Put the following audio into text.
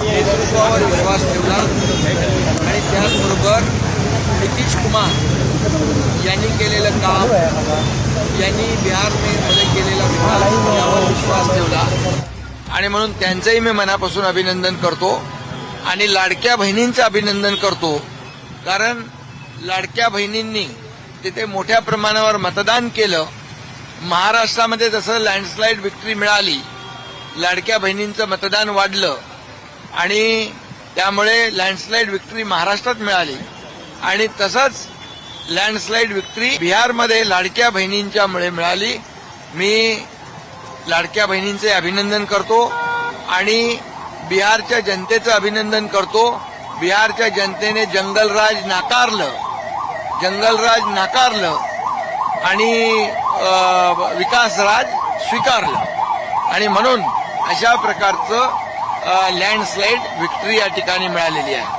नेतृत्वावर विश्वास ठेवला आणि त्याचबरोबर नितीश कुमार यांनी केलेलं काम यांनी बिहारमध्ये केलेला विकास यावर विश्वास ठेवला. आणि म्हणून त्यांचंही मी मनापासून अभिनंदन करतो आणि लाडक्या बहिणींचं अभिनंदन करतो. कारण लाडक्या बहिणींनी तिथे मोठ्या प्रमाणावर मतदान केलं. महाराष्ट्रामध्ये जसं लँडस्लाईड विक्ट्री मिळाली लाडक्या बहिणींचं मतदान वाढलं आणि त्यामुळे लँडस्लाईड विक्ट्री महाराष्ट्रात मिळाली. आणि तसंच लँडस्लाईड विक्ट्री बिहारमध्ये लाडक्या बहिणींच्यामुळे मिळाली. मी लाडक्या बहिणींचे अभिनंदन करतो आणि बिहारच्या जनतेचं अभिनंदन करतो. बिहारच्या जनतेने जंगलराज नाकारलं. जंगलराज नाकारलं आणि विकासराज स्वीकारलं. आणि म्हणून अशा प्रकारचं लँडस्लाईड विक्ट्री या ठिकाणी मिळालेली आहे.